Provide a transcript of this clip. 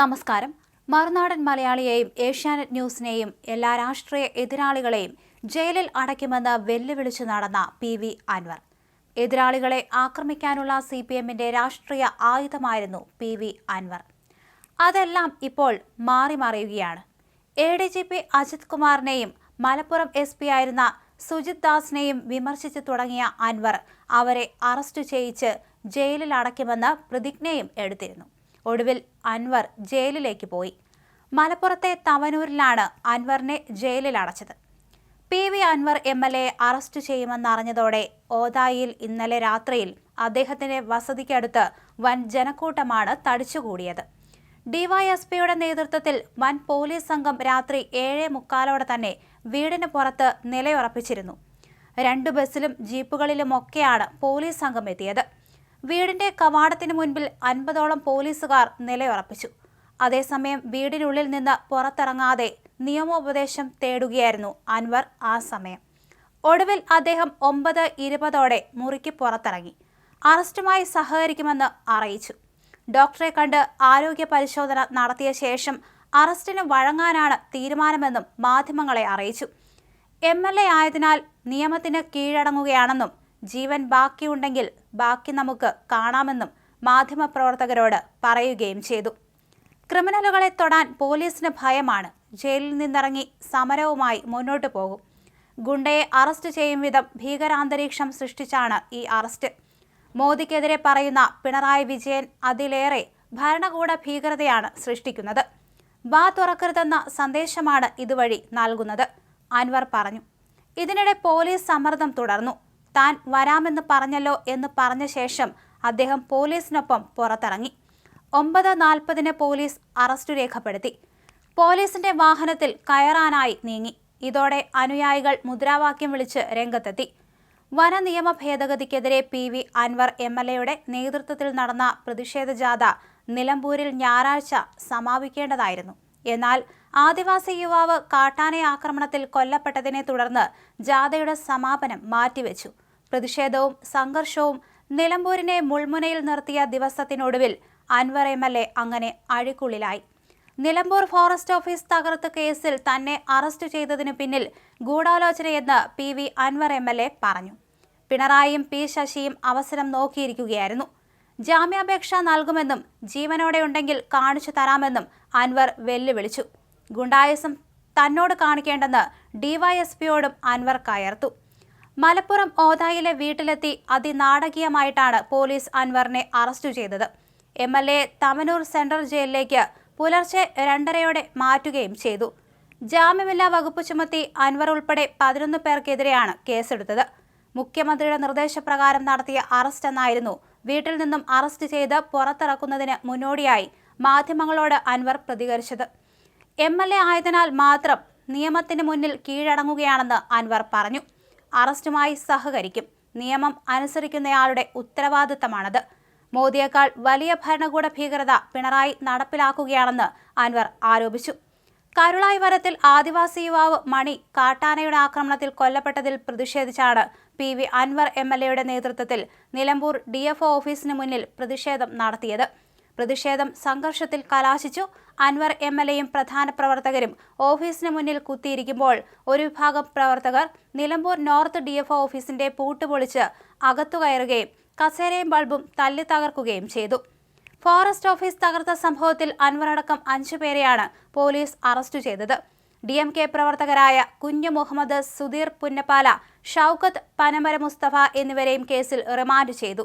നമസ്കാരം. മറുനാടൻ മലയാളിയെയും ഏഷ്യാനെറ്റ് ന്യൂസിനെയും എല്ലാ രാഷ്ട്രീയ എതിരാളികളെയും ജയിലിൽ അടയ്ക്കുമെന്ന് വെല്ലുവിളിച്ചു നടന്ന പി വി അൻവർ. എതിരാളികളെ ആക്രമിക്കാനുള്ള സി പി എമ്മിന്റെ രാഷ്ട്രീയ ആയുധമായിരുന്നു പി വി അൻവർ. അതെല്ലാം ഇപ്പോൾ മാറി മറിയുകയാണ്. A D G P Ajith കുമാറിനെയും Malappuram S P ആയിരുന്ന സുജിത് ദാസിനെയും വിമർശിച്ചു തുടങ്ങിയ അൻവർ അവരെ അറസ്റ്റ് ചെയ്യിച്ച് ജയിലിൽ അടയ്ക്കുമെന്ന് പ്രതിജ്ഞയും എടുത്തിരുന്നു. ഒടുവിൽ അൻവർ ജയിലിലേക്ക് പോയി. മലപ്പുറത്തെ തവനൂരിലാണ് അൻവറിനെ ജയിലിൽ അടച്ചത്. P V Anvar M L A arrest ചെയ്യുമെന്നറിഞ്ഞതോടെ ഓതായിൽ ഇന്നലെ രാത്രിയിൽ അദ്ദേഹത്തിന്റെ വസതിക്കടുത്ത് വൻ ജനക്കൂട്ടമാണ് തടിച്ചുകൂടിയത്. ഡിവൈഎസ്പിയുടെ നേതൃത്വത്തിൽ വൻ പോലീസ് സംഘം രാത്രി ഏഴേ മുക്കാലോടെ തന്നെ വീടിന് പുറത്ത് നിലയുറപ്പിച്ചിരുന്നു. രണ്ട് ബസ്സിലും ജീപ്പുകളിലുമൊക്കെയാണ് പോലീസ് സംഘം എത്തിയത്. വീടിന്റെ കവാടത്തിന് മുൻപിൽ അൻപതോളം പോലീസുകാർ നിലയുറപ്പിച്ചു. അതേസമയം വീടിനുള്ളിൽ നിന്ന് പുറത്തിറങ്ങാതെ നിയമോപദേശം തേടുകയായിരുന്നു അൻവർ ആ സമയം. ഒടുവിൽ അദ്ദേഹം ഒമ്പത് ഇരുപതോടെ മുറിക്ക് പുറത്തിറങ്ങി. അറസ്റ്റുമായി സഹകരിക്കുമെന്ന് അറിയിച്ചു. ഡോക്ടറെ കണ്ട് ആരോഗ്യ പരിശോധന നടത്തിയ ശേഷം അറസ്റ്റിന് വഴങ്ങാനാണ് തീരുമാനമെന്നും മാധ്യമങ്ങളെ അറിയിച്ചു. എം എൽ എ ആയതിനാൽ നിയമത്തിന് കീഴടങ്ങുകയാണെന്നും ജീവൻ ബാക്കിയുണ്ടെങ്കിൽ ബാക്കി നമുക്ക് കാണാമെന്നും മാധ്യമപ്രവർത്തകരോട് പറയുകയും ചെയ്തു. ക്രിമിനലുകളെ തൊടാൻ പോലീസിന് ഭയമാണ്. ജയിലിൽ നിന്നിറങ്ങി സമരവുമായി മുന്നോട്ടു പോകും. ഗുണ്ടയെ അറസ്റ്റ് ചെയ്യും വിധം ഭീകരാന്തരീക്ഷം സൃഷ്ടിച്ചാണ് ഈ അറസ്റ്റ്. മോദിക്കെതിരെ പറയുന്ന പിണറായി വിജയൻ അതിലേറെ ഭരണകൂട ഭീകരതയാണ് സൃഷ്ടിക്കുന്നത്. വാ തുറക്കരുതെന്ന സന്ദേശമാണ് ഇതുവഴി നൽകുന്നത് അൻവർ പറഞ്ഞു. ഇതിനിടെ പോലീസ് സമ്മർദ്ദം തുടർന്നു. താൻ വരാമെന്ന് പറഞ്ഞല്ലോ എന്ന് പറഞ്ഞ ശേഷം അദ്ദേഹം പോലീസിനൊപ്പം പുറത്തിറങ്ങി. ഒമ്പത് നാൽപ്പതിന് പോലീസ് അറസ്റ്റ് രേഖപ്പെടുത്തി. പോലീസിന്റെ വാഹനത്തിൽ കയറാനായി നീങ്ങി. ഇതോടെ അനുയായികൾ മുദ്രാവാക്യം വിളിച്ച് രംഗത്തെത്തി. വനനിയമ ഭേദഗതിക്കെതിരെ P V Anvar M L എയുടെ നേതൃത്വത്തിൽ നടന്ന പ്രതിഷേധ ജാഥ നിലമ്പൂരിൽ ഞായറാഴ്ച സമാപിക്കേണ്ടതായിരുന്നു. എന്നാൽ ആദിവാസി യുവാവ് കാട്ടാനെ ആക്രമണത്തിൽ കൊല്ലപ്പെട്ടതിനെ തുടർന്ന് ജാഥയുടെ സമാപനം മാറ്റിവെച്ചു. പ്രതിഷേധവും സംഘർഷവും നിലമ്പൂരിനെ മുൾമുനയിൽ നിർത്തിയ ദിവസത്തിനൊടുവിൽ അൻവർ എം എൽ എ അങ്ങനെ അഴിക്കുള്ളിലായി. നിലമ്പൂർ ഫോറസ്റ്റ് ഓഫീസ് തകർത്ത കേസിൽ തന്നെ അറസ്റ്റ് ചെയ്തതിനു പിന്നിൽ ഗൂഢാലോചനയെന്ന് P V Anvar M L A പറഞ്ഞു. പിണറായിയും പി ശശിയും അവസരം നോക്കിയിരിക്കുകയായിരുന്നു. ജാമ്യാപേക്ഷ നൽകുമെന്നും ജീവനോടെയുണ്ടെങ്കിൽ കാണിച്ചു തരാമെന്നും അൻവർ വെല്ലുവിളിച്ചു. ഗുണ്ടായസം തന്നോട് കാണിക്കേണ്ടെന്ന് ഡിവൈഎസ്പിയോടും അൻവർ കയർത്തു. മലപ്പുറം ഓതായിലെ വീട്ടിലെത്തി അതിനാടകീയമായിട്ടാണ് പോലീസ് അൻവറിനെ അറസ്റ്റ് ചെയ്തത്. M L A Thavanur central ജയിലിലേക്ക് പുലർച്ചെ രണ്ടരയോടെ മാറ്റുകയും ചെയ്തു. ജാമ്യമില്ലാ വകുപ്പ് ചുമത്തി അൻവർ ഉൾപ്പെടെ പതിനൊന്ന് പേർക്കെതിരെയാണ് കേസെടുത്തത്. മുഖ്യമന്ത്രിയുടെ നിർദ്ദേശപ്രകാരം നടത്തിയ അറസ്റ്റ് എന്നായിരുന്നു വീട്ടിൽ നിന്നും അറസ്റ്റ് ചെയ്ത് പുറത്തിറക്കുന്നതിന് മുന്നോടിയായി മാധ്യമങ്ങളോട് അൻവർ പ്രതികരിച്ചത്. എം എൽ എ ആയതിനാൽ മാത്രം നിയമത്തിന് മുന്നിൽ കീഴടങ്ങുകയാണെന്ന് അൻവർ പറഞ്ഞു. അറസ്റ്റുമായി സഹകരിക്കും. നിയമം അനുസരിക്കുന്നയാളുടെ ഉത്തരവാദിത്തമാണത്. മോദിയേക്കാൾ വലിയ ഭരണകൂട ഭീകരത പിണറായി നടപ്പിലാക്കുകയാണെന്ന് അൻവർ ആരോപിച്ചു. കരുളായി വരത്തിൽ ആദിവാസി യുവാവ് മണി കാട്ടാനയുടെ ആക്രമണത്തിൽ കൊല്ലപ്പെട്ടതിൽ പ്രതിഷേധിച്ചാണ് P V Anvar M L എയുടെ നേതൃത്വത്തിൽ നിലമ്പൂർ ഡി എഫ് ഓഫീസിന് മുന്നിൽ പ്രതിഷേധം നടത്തിയത്. പ്രതിഷേധം സംഘർഷത്തിൽ കലാശിച്ചു. അൻവർ എം എൽ എയും പ്രധാന പ്രവർത്തകരും ഓഫീസിന് മുന്നിൽ കുത്തിയിരിക്കുമ്പോൾ ഒരു വിഭാഗം പ്രവർത്തകർ Nilambur north D F O ഓഫീസിന്റെ പൂട്ടുപൊളിച്ച് അകത്തു കയറുകയും കസേരയും ബൾബും തല്ലി തകർക്കുകയും ചെയ്തു. ഫോറസ്റ്റ് ഓഫീസ് തകർത്ത സംഭവത്തിൽ അൻവർ അടക്കം അഞ്ചുപേരെയാണ് പോലീസ് അറസ്റ്റ് ചെയ്തത്. ഡി എം കെ പ്രവർത്തകരായ കുഞ്ഞു മുഹമ്മദ് സുധീർ പുന്നപ്പാല ഷൌക്കത്ത് പനമര മുസ്തഫ എന്നിവരെയും കേസിൽ റിമാൻഡ് ചെയ്തു.